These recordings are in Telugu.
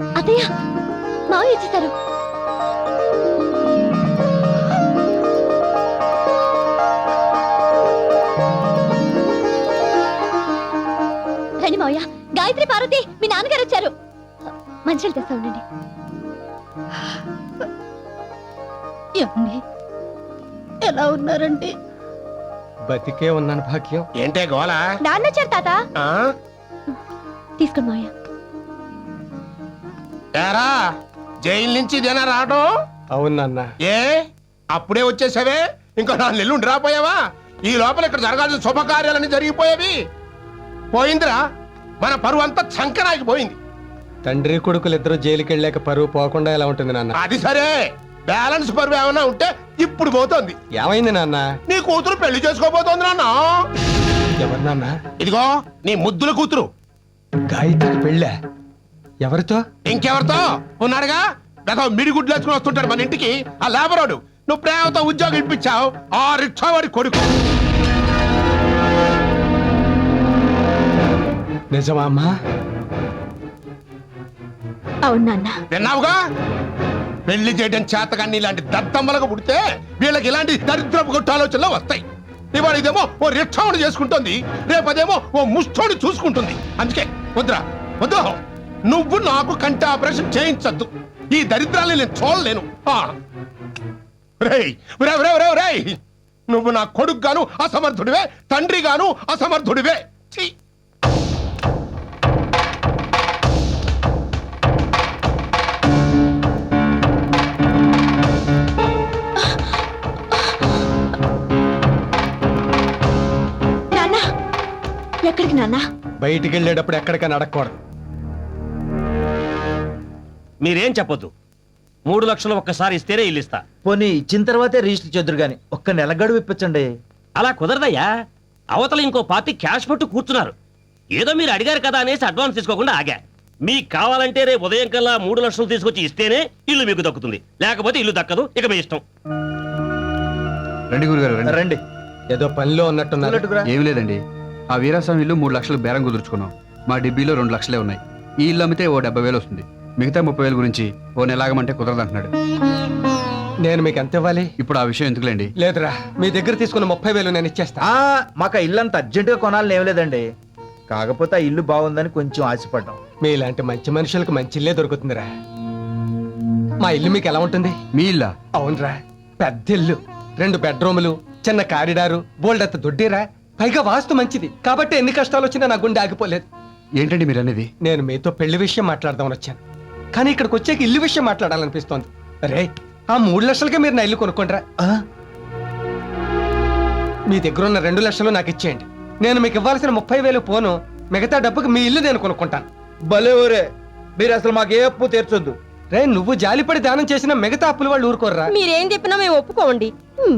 అత్తయ్య మావయ్య వచ్చేసారు రండి మావయ్య గాయత్రి పార్వతి మీ నాన్నగారు వచ్చారు. మంచిలు తెస్తా ఉండండి. ఏమండి? ఎలా ఉన్నారండి? బతికే ఉన్నాను భాగ్యం. ఏంటే గోల? నాన్న వచ్చారు తాత. ఆ? తీసుకోండి మావయ్య. ఏరా జైలు నుంచి ఇదేనా రావడం అవును నాన్న. ఏ? అప్పుడే వచ్చేసావే? ఇంకా నా నెల్లుండి రాపోయావా? ఈ లోపల ఇక్కడ జరగాల్సిన శుభకార్యాలన్నీ జరిగిపోయేవి. పోయిందిరా. మన పరువు అంతా చంకరాకి పోయింది. తండ్రి కొడుకులు ఇద్దరు జైలుకి వెళ్ళాక పరువు పోకుండా ఎలా ఉంటుంది నాన్న? అది సరే. బ్యాలెన్స్ పరువు ఏమైనా ఉంటే ఇప్పుడు పోతోంది. ఏమైంది నాన్న? నీ కూతురు పెళ్ళి చేసుకోబోతోంది నాన్న. ఎవరు నాన్న? ఇదిగో నీ ముద్దుల కూతురు. గాయత్రికి పెళ్ళా? ఎవరితో? ఇంకెవరితో? ఉన్నాడుగా? గత మిడిగుడ్లు వేసుకుని వస్తుంటాడు మన ఇంటికి. ఆ లేబరోడు నువ్వు ప్రేమతో ఉద్యోగం ఇప్పించావు. ఆ రిక్షా వాడి కొడుకు. నిజమా అమ్మా? అవును నాన్న. విన్నావుగా? పెళ్ళి చేయడం చేతకాన్ని ఇలాంటి దద్దమ్మలకు పుడితే వీళ్ళకి ఇలాంటి దరిద్రపు కొట్టు ఆలోచనలు వస్తాయి. ఇవాళ ఇదేమో ఓ రిక్షావుడు చేసుకుంటుంది రేపదేమో ఓ ముష్టోడు చూసుకుంటుంది. అందుకే వద్దురా వద్దు నువ్వు నాకు కంటి ఆపరేషన్ చేయించద్దు. ఈ దరిద్రాన్ని నేను చూడలేను. నువ్వు నా కొడుకు గాను అసమర్థుడివే తండ్రి గాను అసమర్థుడివే. ఛీ! నాన్న ఎక్కడికి నాన్న? బయటికి వెళ్ళేటప్పుడు ఎక్కడికైనా అడగకూడదు. మీరేం చెప్పొద్దు. మూడు లక్షలు ఒక్కసారి ఇస్తేనే ఇల్లు ఇస్తా. పోనీ ఇచ్చిన తర్వాతే రిజిస్టర్ చేద్దరు గాని ఒక్క నెల గడువు ఇప్పించండి. అలా కుదరదయ్యా. అవతల ఇంకో పార్టీ క్యాష్ పట్టు కూర్చున్నారు. ఏదో మీరు అడిగారు కదా అనేసి అడ్వాన్స్ తీసుకోకుండా ఆగా. మీకు కావాలంటే రేపు ఉదయం కల్లా మూడు లక్షలు తీసుకొచ్చి ఇస్తేనే ఇల్లు మీకు దక్కుతుంది. లేకపోతే ఇల్లు దక్కదు. ఇక మీ ఇష్టం. రండి గురుగారు రండి. రండి. ఏదో పనిలో ఉన్నట్టున్నారు. ఏమి లేదండి. ఆ వీరాస్వామి ఇల్లు మూడు లక్షలు బేరం కుదుర్చుకున్నాం. మా డిబ్బీలో రెండు లక్షలే ఉన్నాయి. ఈ ఇల్లు అమ్మితే ఓ డెబ్బై వేలు వస్తుంది. మిగతా ముప్పై వేల గురించి ఓ నెలాగమంటే కుదరదంటున్నాడు. నేను మీకు ఎంత ఇవ్వాలి? ఇప్పుడు ఆ విషయం ఎందుకులేండి? లేదురా మీ దగ్గర తీసుకున్న ముప్పై వేలు నేను ఇచ్చేస్తా. ఆ మాకు ఆ ఇల్లు అంత అర్జెంటుగా కొనాలని ఏం లేదండి. కాకపోతే ఆ ఇల్లు బాగుందని కొంచెం ఆశపడ్డాం. మీలాంటి మంచి మనుషులకు మంచి ఇల్లే దొరుకుతుందిరా. మా ఇల్లు మీకు ఎలా ఉంటుంది? మీ ఇల్లా? అవునరా పెద్ద ఇల్లు రెండు బెడ్రూములు చిన్న కారిడారు బోల్డంత దొడ్డిరా. పైగా వాస్తు మంచిది. కాబట్టి ఎన్ని కష్టాలు వచ్చినా నా గుండె ఆగిపోలేదు. ఏంటండి మీరు అనేది నేను మీతో పెళ్ళి విషయం మాట్లాడదామని వచ్చాను. కానీ ఇక్కడికి వచ్చాక ఇల్లు విషయం మాట్లాడాలనిపిస్తోంది. రే ఆ మూడు లక్షలకే మీరు నా ఇల్లు కొనుక్కోండిరా ఆ, మీ దగ్గర ఉన్న రెండు లక్షలు నాకు ఇచ్చేయండి. నేను మీకు ఇవ్వాల్సిన ముప్పై వేలు పోను. మిగతా డబ్బుకి మీ ఇల్లు నేను కొనుక్కుంటాను. భలే ఊరే. మీరు అసలు మాకు ఏ అప్పు తీర్చొద్దు. రే నువ్వు జాలిపడి దానం చేసిన మిగతా అప్పులు వాళ్ళు ఊరుకోర్రా. మీరేం చెప్పినా మేము ఒప్పుకోండి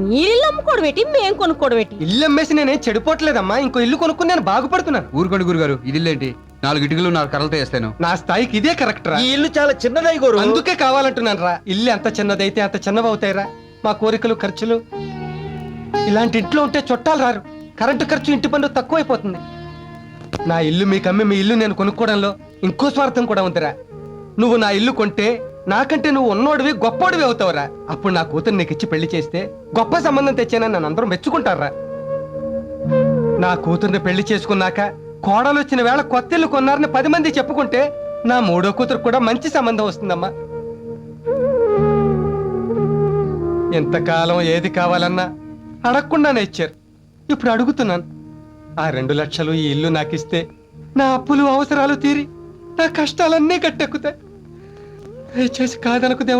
మీరిల్లు అమ్ముకోవడం ఏంటి? మేము కొనుక్కోవడం ఏంటి? ఇల్లు అమ్మేసి నేనేం చెడిపోవట్లేదమ్మా. ఇంకో ఇల్లు కొనుక్కుని నేను బాగుపడుతున్నాను. ఊరుకోండి గురుగారు. ఇది ఇల్లేంటి? నాలుగు ఇటుకలు నాలుగు కర్రలతో వేస్తాను. నా స్థాయికి ఇదే కరెక్ట్ రా. ఈ ఇల్లు చాలా చిన్నదై గోరు. అందుకే కావాలంటున్నాను రా. ఇల్లు ఎంత చిన్నదైతే అంత చిన్నవవుతాయిరా మా కోరికలు ఖర్చులు. ఇలాంటి ఇంట్లో ఉంటే చుట్టాలు రారు. కరెంటు ఖర్చు ఇంటి పన్ను తక్కువైపోతుంది. నా ఇల్లు మీకు అమ్మి మీ ఇల్లు నేను కొనుక్కోవడంలో ఇంకో స్వార్థం కూడా ఉందిరా. నువ్వు నా ఇల్లు కొంటే నాకంటే నువ్వు ఉన్నోడివి గొప్పోడివి అవుతావురా అప్పుడు నా కూతురు నీకు ఇచ్చి పెళ్ళి చేస్తే గొప్ప సంబంధం తెచ్చానని నన్ను అందరూ మెచ్చుకుంటారా నా కూతుర్ని పెళ్ళి చేసుకున్నాక కోడలు వచ్చిన వేళ కొత్త ఇల్లు కొన్నారని పది మంది చెప్పుకుంటే నా మూడో కూతురు కూడా మంచి సంబంధం వస్తుందమ్మా. ఎంతకాలం ఏది కావాలన్నా అడగకుండానే ఇచ్చారు. ఇప్పుడు అడుగుతున్నాను. ఆ రెండు లక్షలు ఈ ఇల్లు నాకిస్తే నా అప్పులు అవసరాలు తీరి నా కష్టాలన్నీ గట్టెక్కుతాయి. దయచేసి కాదనకు దేవుడు.